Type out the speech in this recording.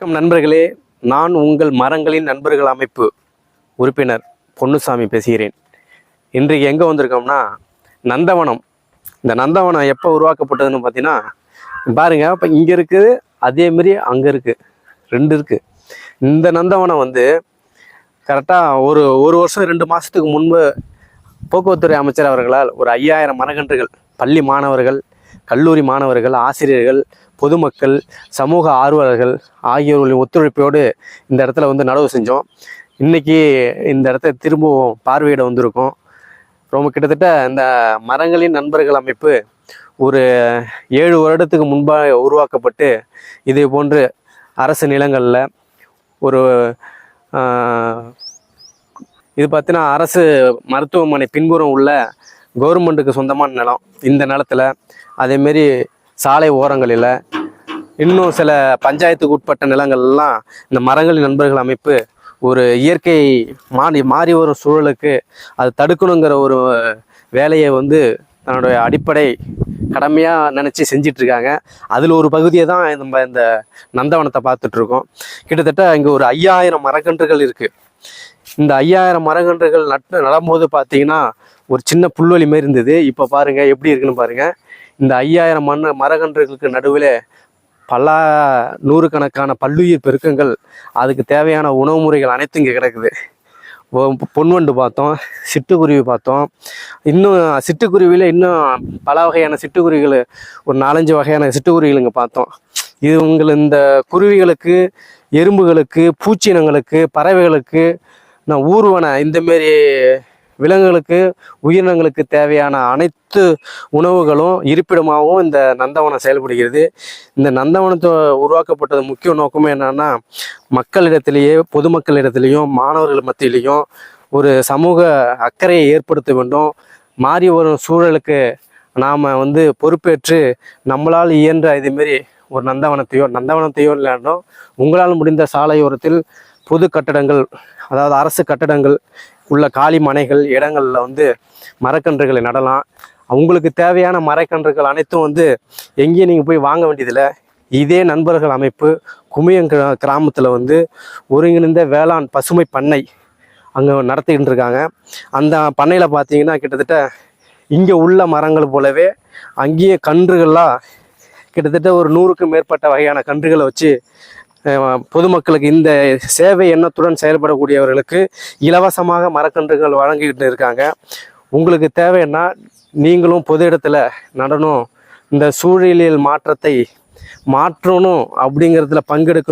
வணக்கம் நண்பர்களே. நான் உங்கள் மரங்களின் நண்பர்கள் அமைப்பு உறுப்பினர் பொன்னுசாமி பேசுகிறேன். இன்றைக்கு எங்கே வந்திருக்கோம்னா நந்தவனம். இந்த நந்தவனம் எப்போ உருவாக்கப்பட்டதுன்னு பார்த்தீங்கன்னா பாருங்கள் இப்போ இங்கே இருக்குது அதே அங்கே இருக்குது ரெண்டு இருக்குது இந்த நந்தவனம் வந்து கரெக்டாக ஒரு ஒரு வருஷம் ரெண்டு மாதத்துக்கு முன்பு போக்குவரத்துறை அமைச்சர் அவர்களால் ஒரு ஐயாயிரம் மரகன்றுகள் பள்ளி மாணவர்கள் கல்லூரி மாணவர்கள் ஆசிரியர்கள் பொதுமக்கள் சமூக ஆர்வலர்கள் ஆகியோர்களின் ஒத்துழைப்போடு இந்த இடத்துல வந்து நடவு செஞ்சோம். இன்னைக்கு இந்த இடத்த திரும்பவும் பார்வையிட வந்திருக்கோம். ரொம்ப கிட்டத்தட்ட இந்த மரங்களின் நண்பர்கள் அமைப்பு ஒரு ஏழு வருடத்துக்கு முன்பாக உருவாக்கப்பட்டு இதே போன்று அரசு நிலங்களில் ஒரு இது பார்த்தீங்கன்னா அரசு மருத்துவமனை பின்புறம் உள்ள கவர்மெண்ட்டுக்கு சொந்தமான நிலம் இந்த நிலத்தில். அதேமாரி சாலை ஓரங்களில் இன்னும் சில பஞ்சாயத்துக்கு உட்பட்ட நிலங்கள்லாம் இந்த மரங்களின் நண்பர்கள் அமைப்பு ஒரு இயற்கை மாறி மாறி வரும் சூழலுக்கு அது தடுக்கணுங்கிற ஒரு வேலையை வந்து தன்னுடைய அடிப்படை கடமையாக நினச்சி செஞ்சிட்ருக்காங்க. அதில் ஒரு பகுதியை தான் நம்ம இந்த நந்தவனத்தை பார்த்துட்ருக்கோம். கிட்டத்தட்ட இங்கே ஒரு ஐயாயிரம் மரக்கன்றுகள் இருக்குது இந்த ஐயாயிரம் மரக்கன்றுகள் நட்டு நடும்போது பார்த்தீங்கன்னா ஒரு சின்ன புல்வெளி மாதிரி இருந்தது. இப்போ பாருங்கள் எப்படி இருக்குன்னு பாருங்கள் இந்த ஐயாயிரம் மண் மரகன்றுகளுக்கு நடுவில் பல நூறுக்கணக்கான பல்லுயிர் பெருக்கங்கள் அதுக்கு தேவையான உணவு முறைகள் அனைத்தும் இங்கே கிடக்குது. பொன்வண்டு பார்த்தோம் சிட்டுக்குருவி பார்த்தோம். இன்னும் சிட்டுக்குருவியில் இன்னும் பல வகையான சிட்டுக்குருவிகள் ஒரு நாலஞ்சு வகையான சிட்டுக்குருவிகள் இங்கே பார்த்தோம். இது உங்கள் இந்த குருவிகளுக்கு எறும்புகளுக்கு பூச்சினங்களுக்கு பறவைகளுக்கு நான் ஊர்வன இந்தமாரி விலங்குகளுக்கு உயிரினங்களுக்கு தேவையான அனைத்து உணவுகளும் இருப்பிடமாகவும் இந்த நந்தவனம் செயல்படுகிறது. இந்த நந்தவனத்தை உருவாக்கப்பட்டது முக்கிய நோக்கமே என்னன்னா மக்களிடத்திலேயே பொதுமக்களிடத்திலையும் மாணவர்கள் மத்தியிலையும் ஒரு சமூக அக்கறையை ஏற்படுத்த வேண்டும். மாறி வரும் சூழலுக்கு நாம் வந்து பொறுப்பேற்று நம்மளால் இயன்ற இதுமாரி ஒரு நந்தவனத்தையோ நந்தவனத்தையோ இல்லாண்டும் உங்களால் முடிந்த சாலையோரத்தில் பொது கட்டடங்கள் அதாவது அரசு கட்டடங்கள் உள்ள காலி மனைகள் இடங்களில் வந்து மரக்கன்றுகளை நடலாம். உங்களுக்கு தேவையான மரக்கன்றுகள் அனைத்தும் வந்து எங்கேயும் நீங்கள் போய் வாங்க வேண்டியதில்லை. இதே நண்பர்கள் அமைப்பு குமியங் கிராமத்தில் வந்து ஒருங்கிணைந்த வேளாண் பசுமை பண்ணை அங்கே நடத்திக்கிட்டு இருக்காங்க. அந்த பண்ணையில் பார்த்தீங்கன்னா கிட்டத்தட்ட இங்கே உள்ள மரங்கள் போலவே அங்கேயே கன்றுகள்லாம் கிட்டத்தட்ட ஒரு நூறுக்கும் மேற்பட்ட வகையான கன்றுகளை வச்சு பொதுமக்களுக்கு இந்த சேவை எண்ணத்துடன் செயல்படக்கூடியவர்களுக்கு இலவசமாக மரக்கன்றுகள் வழங்கிக்கிட்டு இருக்காங்க. உங்களுக்கு தேவைன்னா நீங்களும் பொது இடத்துல நடணும். இந்த சூழலியல் மாற்றத்தை மாற்றணும் அப்படிங்கிறதுல பங்கெடுக்க